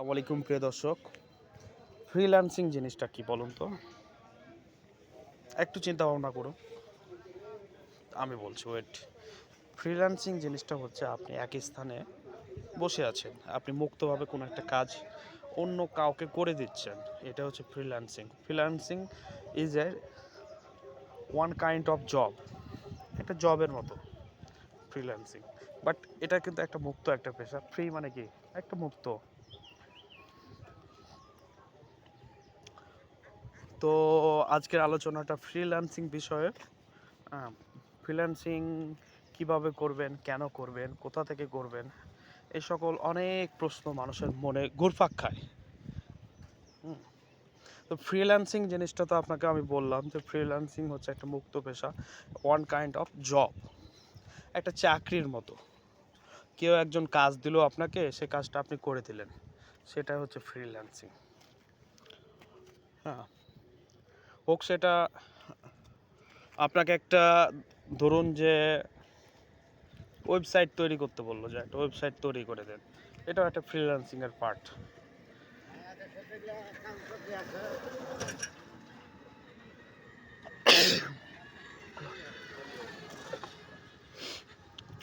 আসসালামু আলাইকুম, প্রিয় দর্শক। ফ্রিল্যান্সিং জিনিসটা কি বলুন তো? একটু চিন্তা ভাবনা করুন। আমি বলছি ওয়েট ফ্রিল্যান্সিং জিনিসটা হচ্ছে আপনি এক স্থানে বসে আছেন। আপনি মুক্তভাবে কোনো একটা কাজ অন্য কাউকে করে দিচ্ছেন। এটা হচ্ছে freelancing freelancing is a one kind of job একটা জবের মতো ফ্রিল্যান্সিং বাট এটা কিন্তু একটা মুক্ত একটা পেশা। ফ্রি মানে কি? একটা মুক্ত। তো আজকের আলোচনাটা ফ্রিল্যান্সিং বিষয়ে। ফ্রিল্যান্সিং কীভাবে করবেন, কেন করবেন, কোথা থেকে করবেন, এই সকল অনেক প্রশ্ন মানুষের মনে ঘুরপাক খায়। তো ফ্রিল্যান্সিং জিনিসটা তো আপনাকে আমি বললাম যে ফ্রিল্যান্সিং হচ্ছে একটা মুক্ত পেশা ওয়ান কাইন্ড অফ জব একটা চাকরির মতো। কেউ একজন কাজ দিল আপনাকে, সে কাজটা আপনি করে দিলেন। সেটা হচ্ছে ফ্রিল্যান্সিং হ্যাঁ। হোক সেটা আপনাকে একটা ধরুন যে ওয়েবসাইট তৈরি করতে বলল, যে একটা ওয়েবসাইট তৈরি করে দেন। এটাও একটা ফ্রিল্যান্সিংয়ের পার্ট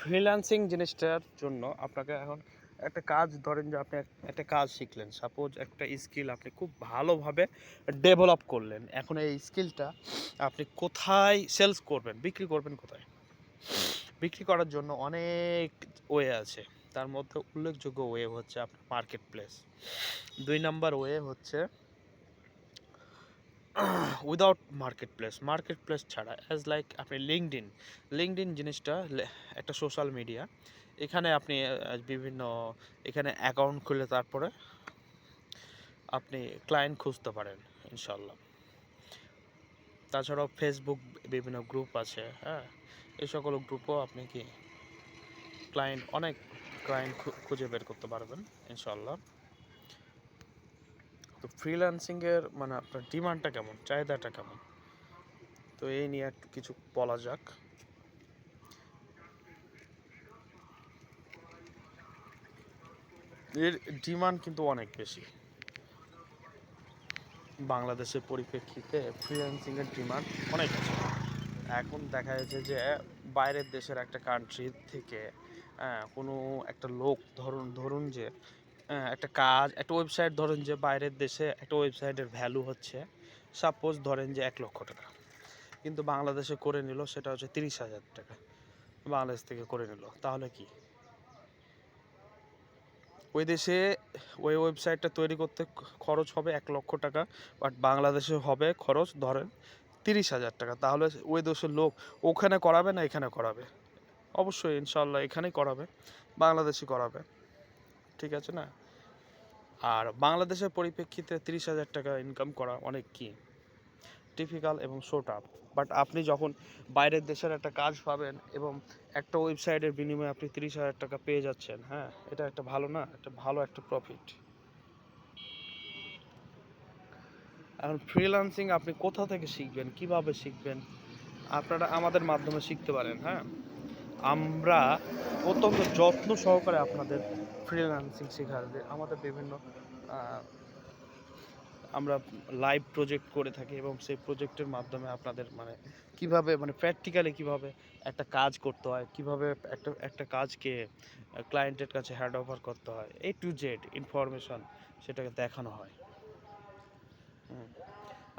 ফ্রিল্যান্সিং জিনিসটার জন্য আপনাকে এখন একটা কাজ ধরেন যে আপনি একটা কাজ শিখলেন। সাপোজ একটা স্কিল আপনি খুব ভালোভাবে ডেভেলপ করলেন। এখন এই স্কিলটা আপনি কোথায় সেলস করবেন, বিক্রি করবেন কোথায়? বিক্রি করার জন্য অনেক ওয়ে আছে। তার মধ্যে উল্লেখযোগ্য ওয়ে হচ্ছে আপনার মার্কেট প্লেস দুই নাম্বার ওয়ে হচ্ছে without market place market place ছাড়া অ্যাজ লাইক আপনি লিঙ্কডিন লিঙ্কডিন জিনিসটা একটা সোশ্যাল মিডিয়া এখানে আপনি বিভিন্ন, এখানে অ্যাকাউন্ট খুলে তারপরে আপনি ক্লায়েন্ট খুঁজতে পারেন ইনশাল্লাহ তাছাড়াও ফেসবুক বিভিন্ন গ্রুপ আছে হ্যাঁ? এই সকল গ্রুপও আপনি কি ক্লায়েন্ট অনেক ক্লায়েন্ট খুঁজে বের করতে পারবেন ইনশাল্লাহ তো ফ্রিল্যান্সিংয়ের মানে আপনার ডিমান্ডটা কেমন? চাহিদাটা কেমন? তো এই নিয়ে একটু কিছু বলা যাক। এর ডিমান্ড কিন্তু অনেক বেশি। বাংলাদেশের পরিপ্রেক্ষিতে ফ্রিল্যান্সিংয়ের ডিমান্ড অনেক আছে। এখন দেখা যাচ্ছে যে বাইরের দেশের একটা কান্ট্রি থেকে কোনো একটা লোক ধরুন ধরুন যে একটা কাজ, একটা ওয়েবসাইট ধরেন যে বাইরের দেশে একটা ওয়েবসাইটের ভ্যালু হচ্ছে সাপোজ ধরেন যে এক লক্ষ টাকা। কিন্তু বাংলাদেশে করে নিল সেটা হচ্ছে তিরিশ হাজার টাকা। বাংলাদেশ থেকে করে নিল, তাহলে কি? ওই দেশে ওই ওয়েবসাইটটা তৈরি করতে খরচ হবে এক লক্ষ টাকা বাট বাংলাদেশে হবে খরচ ধরেন তিরিশ হাজার টাকা। তাহলে ওই দেশের লোক ওখানে করাবে না এখানে করাবে? অবশ্যই ইনশাল্লাহ এখানেই করাবে, বাংলাদেশে করাবে। ঠিক আছে না? আর বাংলাদেশের পরিপ্রেক্ষিতে তিরিশ হাজার টাকা ইনকাম করা অনেক কি ডিফিকাল্ট এবং শো টাফ বাট আপনি যখন বাইরের দেশের একটা কাজ পাবেন এবং একটা ওয়েবসাইটের বিনিময়ে আপনি তিরিশ হাজার টাকা পেয়ে যাচ্ছেন হ্যাঁ এটা একটা ভালো না একটা ভালো একটা প্রফিট এখন ফ্রিল্যান্সিং আপনি কোথা থেকে শিখবেন, কীভাবে শিখবেন? আপনারা আমাদের মাধ্যমে শিখতে পারেন হ্যাঁ? আমরা অত্যন্ত যত্ন সহকারে আপনাদের ফ্রিল্যান্সিং শেখাতে আমাদের বিভিন্ন আমরা লাইভ প্রজেক্ট করে থাকি এবং সেই প্রজেক্টের মাধ্যমে আপনাদের মানে কীভাবে মানে প্র্যাকটিক্যালি কীভাবে একটা কাজ করতে হয়, কীভাবে একটা একটা কাজকে ক্লায়েন্টের কাছে হ্যান্ড ওভার করতে হয় এ টু জেড ইনফরমেশন সেটাকে দেখানো হয়।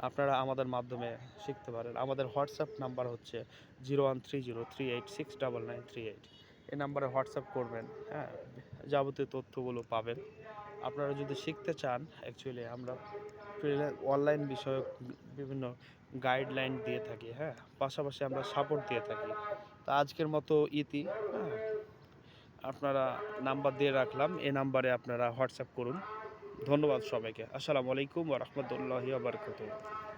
আপনারা আমাদের মাধ্যমে শিখতে পারেন। আমাদের হোয়াটসঅ্যাপ নাম্বার হচ্ছে zero one three zero three eight six double nine three eight এই নাম্বারে হোয়াটসঅ্যাপ করবেন হ্যাঁ? যাবতীয় তথ্যগুলো পাবেন। আপনারা যদি শিখতে চান অ্যাকচুয়ালি আমরা অনলাইন বিষয়ক বিভিন্ন গাইডলাইন দিয়ে থাকি হ্যাঁ? পাশাপাশি আমরা সাপোর্ট দিয়ে থাকি। তা আজকের মতো ইতি হ্যাঁ? আপনারা নাম্বার দিয়ে রাখলাম, এই নাম্বারে আপনারা হোয়াটসঅ্যাপ করুন। ধন্যবাদ সবাইকে। আসসালামু আলাইকুম ওয়া রাহমাতুল্লাহি ওয়া বারাকাতুহু।